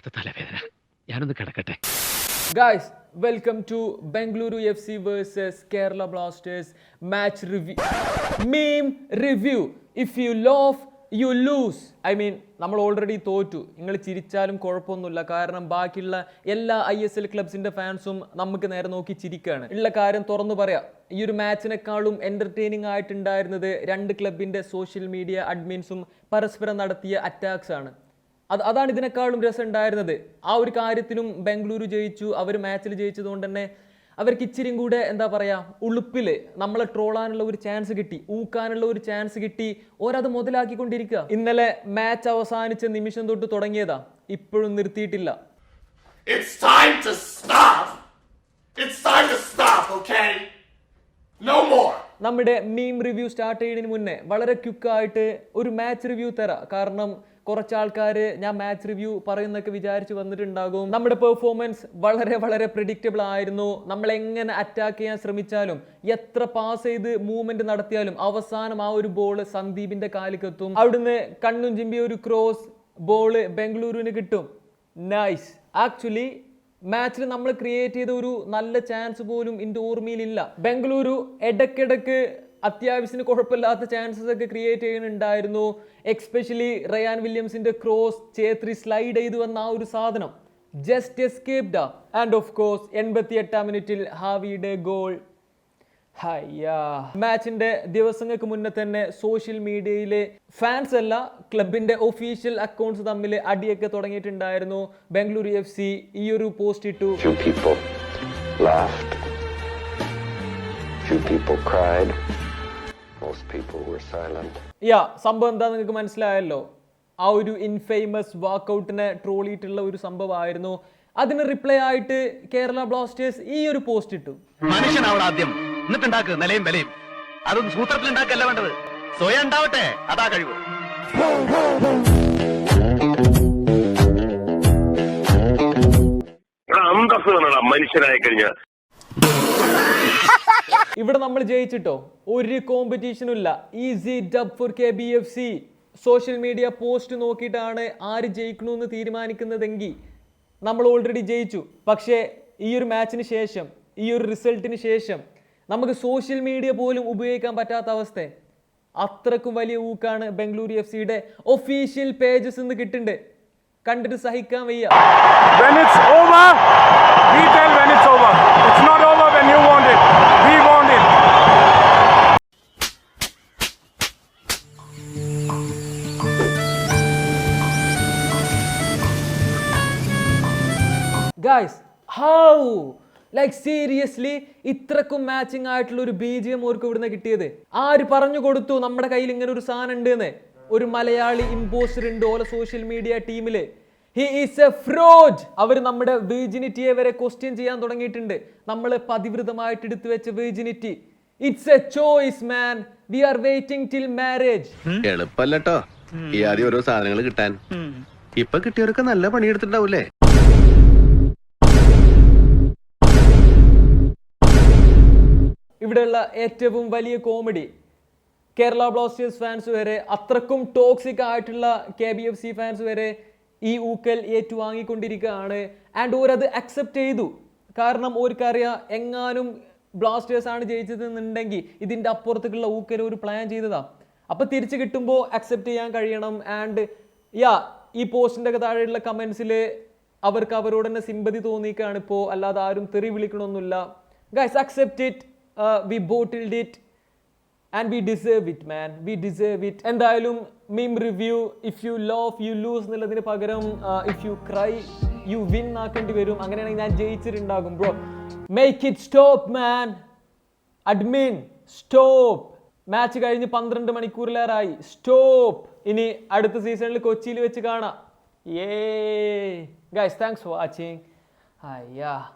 വല്ലാത്ത തലവേദന. ഞാനൊന്ന് കിടക്കട്ടെ. Guys welcome to Bengaluru F C versus Kerala Blasters match review meme review if you laugh you lose I mean നമ്മൾ already തോറ്റു. നിങ്ങൾ ചിരിച്ചാലും കുഴപ്പമൊന്നുമില്ല. കാരണം ബാക്കിയുള്ള എല്ലാ ഐ എസ് എൽ ക്ലബ്സിന്റെ ഫാൻസും നമുക്ക് നേരെ നോക്കി ചിരിക്കുകയാണ് ഉള്ള കാര്യം തുറന്നു പറയാം. ഈ ഒരു മാച്ചിനെക്കാളും എന്റർടൈനിങ് ആയിട്ടുണ്ടായിരുന്നത് രണ്ട് ക്ലബിന്റെ സോഷ്യൽ മീഡിയ അഡ്മിൻസും പരസ്പരം നടത്തിയ അറ്റാക്സ് ആണ്. അത് അതാണ് ഇതിനേക്കാളും രസം ഉണ്ടായിരുന്നത് ആ ഒരു കാര്യത്തിലും ബംഗളൂരു ജയിച്ചു അവർ മാച്ചിൽ ജയിച്ചതുകൊണ്ട് തന്നെ അവർക്ക് ഇച്ചിരിയും കൂടെ എന്താ പറയുക ഉളുപ്പിൽ നമ്മളെ ട്രോളാനുള്ള ഒരു ചാൻസ് കിട്ടി ഊക്കാനുള്ള ഒരു ചാൻസ് കിട്ടി ഓരത് മുതലാക്കിക്കൊണ്ടിരിക്കുക ഇന്നലെ മാച്ച് അവസാനിച്ച നിമിഷം തൊട്ട് തുടങ്ങിയതാ ഇപ്പോഴും നിർത്തിയിട്ടില്ല It's time to stop! It's time to stop, okay? No more! നമ്മുടെ മീം റിവ്യൂ സ്റ്റാർട്ട് ചെയ്യുന്നതിന് മുന്നേ വളരെ ക്യുക്കായിട്ട് ഒരു മാച്ച് റിവ്യൂ തരാം കാരണം കുറച്ച് ആൾക്കാർ ഞാൻ മാച്ച് റിവ്യൂ പറയുന്നൊക്കെ വിചാരിച്ച് വന്നിട്ടുണ്ടാകും. നമ്മുടെ പെർഫോമൻസ് വളരെ വളരെ പ്രിഡിക്റ്റബിൾ ആയിരുന്നു. നമ്മൾ എങ്ങനെ അറ്റാക്ക് ചെയ്യാൻ ശ്രമിച്ചാലും എത്ര പാസ് ചെയ്ത് മൂവ്മെന്റ് നടത്തിയാലും അവസാനം ആ ഒരു ബോൾ സന്ദീപിന്റെ കാലിക്കെത്തും അവിടുന്ന് കണ്ണും ചിമ്പിയ ഒരു ക്രോസ് ബോൾ ബംഗളൂരുവിന് കിട്ടും. നൈസ് ആക്ച്വലി മാച്ചിൽ നമ്മൾ ക്രിയേറ്റ് ചെയ്ത ഒരു നല്ല ചാൻസ് പോലും എന്റെ ഓർമ്മയിലില്ല. ബംഗളൂരു ഇടയ്ക്കിടയ്ക്ക് അത്യാവശ്യത്തിന് കുഴപ്പമില്ലാത്ത ചാൻസസ് ഒക്കെ ക്രിയേറ്റ് ചെയ്യുന്നുണ്ടായിരുന്നു. എക്സ്പെഷ്യലി റയാൻ വില്യംസിന്റെ ക്രോസ് ചേത്രി സ്ലൈഡ് ചെയ്തു വന്ന ആ ഒരു സാധനം. Just escaped and of course എൺപത്തി എട്ടാം മിനിറ്റിൽ ഹാവിയുടെ ഗോൾ ഹയ്യാ. മാച്ചിന്റെ ദിവസങ്ങൾക്ക് മുന്നേ തന്നെ സോഷ്യൽ മീഡിയയിലെ ഫാൻസ് അല്ല ക്ലബിന്റെ ഒഫീഷ്യൽ അക്കൗണ്ട്സ് തമ്മിൽ അടിയൊക്കെ തുടങ്ങിയിട്ടുണ്ടായിരുന്നു. ബംഗളൂരു എഫ് സി ഈ ഒരു പോസ്റ്റ് ഇട്ടു. People cried. യാ സംഭവം എന്താ നിങ്ങൾക്ക് മനസ്സിലായല്ലോ? ആ ഒരു ഇൻഫേമസ് വാക്കൗട്ടിനെ ട്രോളിയിട്ടുള്ള ഒരു സംഭവമായിരുന്നു. അതിന് റിപ്ലൈ ആയിട്ട് കേരള ബ്ലാസ്റ്റേഴ്സ് ഈ ഒരു പോസ്റ്റ് ഇട്ടു. മനുഷ്യനാവണം ആദ്യം. എന്നിട്ടുണ്ടാക്കുക നിലയും വിലയും. അതൊന്നും സൂത്രത്തിൽ ഉണ്ടാക്കല്ല വേണ്ടത്. സ്വയം ഉണ്ടാവട്ടെ. അതാ കഴിവ്. മനുഷ്യനായി കഴിഞ്ഞാൽ ഇവിടെ നമ്മൾ ജയിച്ചിട്ടോ? ഒരു കോമ്പറ്റീഷനും ഇല്ല. Easy dub for K B F C social media post നോക്കിയിട്ടാണ് ആര് ജയിക്കണമെന്ന് തീരുമാനിക്കുന്നതെങ്കിൽ നമ്മൾ ഓൾറെഡി ജയിച്ചു. പക്ഷേ ഈ ഒരു മാച്ചിന് ശേഷം ഈ ഒരു റിസൾട്ടിന് ശേഷം നമുക്ക് സോഷ്യൽ മീഡിയ പോലും ഉപയോഗിക്കാൻ പറ്റാത്ത അവസ്ഥ. അത്രക്കും വലിയ ഊക്കാണ് ബംഗളൂരു എഫ് സിയുടെ ഒഫീഷ്യൽ പേജസ് നിന്ന് കിട്ടുന്നുണ്ട് കണ്ടിട്ട് സഹിക്കാൻ വയ്യ. When it's over, we tell when it's over. It's not over when you want it. Guys how like seriously ഇത്രക്കും matching ആയിട്ടുള്ള ഒരു ബി ജി എം ഓർക്ക് ഇവിടുന്ന് കിട്ടിയത്? ആര് പറഞ്ഞു കൊടുത്തു നമ്മുടെ കയ്യിൽ ഇങ്ങനെ ഒരു സാധനം ഉണ്ട് എന്ന് ഒരു മലയാളി ഇമ്പോസ്റ്റർ ഉണ്ട് ഓല സോഷ്യൽ മീഡിയ ടീമിൽ ഹി ഈസ് എ ഫ്രോഡ് അവർ നമ്മുടെ വിർജിനിറ്റിയെ വരെ ക്വസ്റ്റ്യൻ ചെയ്യാൻ തുടങ്ങിയിട്ടുണ്ട്. നമ്മൾ പതിവൃതമായിട്ട് എടുത്തു വെച്ച virginity it's a choice man we are waiting till marriage എളുപ്പല്ലോ ഈ ആദ്യം ഓരോ സാധനങ്ങൾ കിട്ടാൻ. ഇപ്പൊ കിട്ടിയവരൊക്കെ നല്ല പണിയെടുത്തിട്ടുണ്ടാവൂലേ ഇവിടെയുള്ള ഏറ്റവും വലിയ കോമഡി കേരള ബ്ലാസ്റ്റേഴ്സ് ഫാൻസ് വരെ അത്രക്കും ടോക്സിക് ആയിട്ടുള്ള K B F C fans വരെ ഈ ഊക്കൽ ഏറ്റുവാങ്ങിക്കൊണ്ടിരിക്കുകയാണ്. ആൻഡ് ഓരത് അക്സെപ്റ്റ് ചെയ്തു. കാരണം ഓർക്കറിയാം എങ്ങാനും ബ്ലാസ്റ്റേഴ്സ് ആണ് ജയിച്ചതെന്നുണ്ടെങ്കിൽ ഇതിന്റെ അപ്പുറത്തേക്കുള്ള ഊക്കൽ ഒരു പ്ലാൻ ചെയ്തതാ. അപ്പോൾ തിരിച്ചു കിട്ടുമ്പോൾ അക്സെപ്റ്റ് ചെയ്യാൻ കഴിയണം. ആൻഡ് യാ ഈ പോസ്റ്റിന്റെ ഒക്കെ താഴെയുള്ള കമൻസിൽ അവർക്ക് അവരോട് തന്നെ സിമ്പതി തോന്നിക്കാണ് ഇപ്പോൾ അല്ലാതെ ആരും തെറി വിളിക്കണമൊന്നുമില്ല. Guys accept it we bottled it and we deserve it man we deserve it എന്തായാലും meme review if you love you lose എന്നുള്ളതിന് പകരം if you cry you win ആക്കേണ്ടി വരും. അങ്ങനെയാണെങ്കിൽ ഞാൻ ജയിച്ചിട്ടുണ്ടാകും bro make it stop man admin stop match കഴിഞ്ഞ് പന്ത്രണ്ട് മണിക്കൂറിലേറായി. Stop ഇനി അടുത്ത സീസണിൽ കൊച്ചിയിൽ വെച്ച് കാണാം. ഏ ഗൈസ് താങ്ക്സ് ഫോർ വാച്ചിങ് അയ്യാ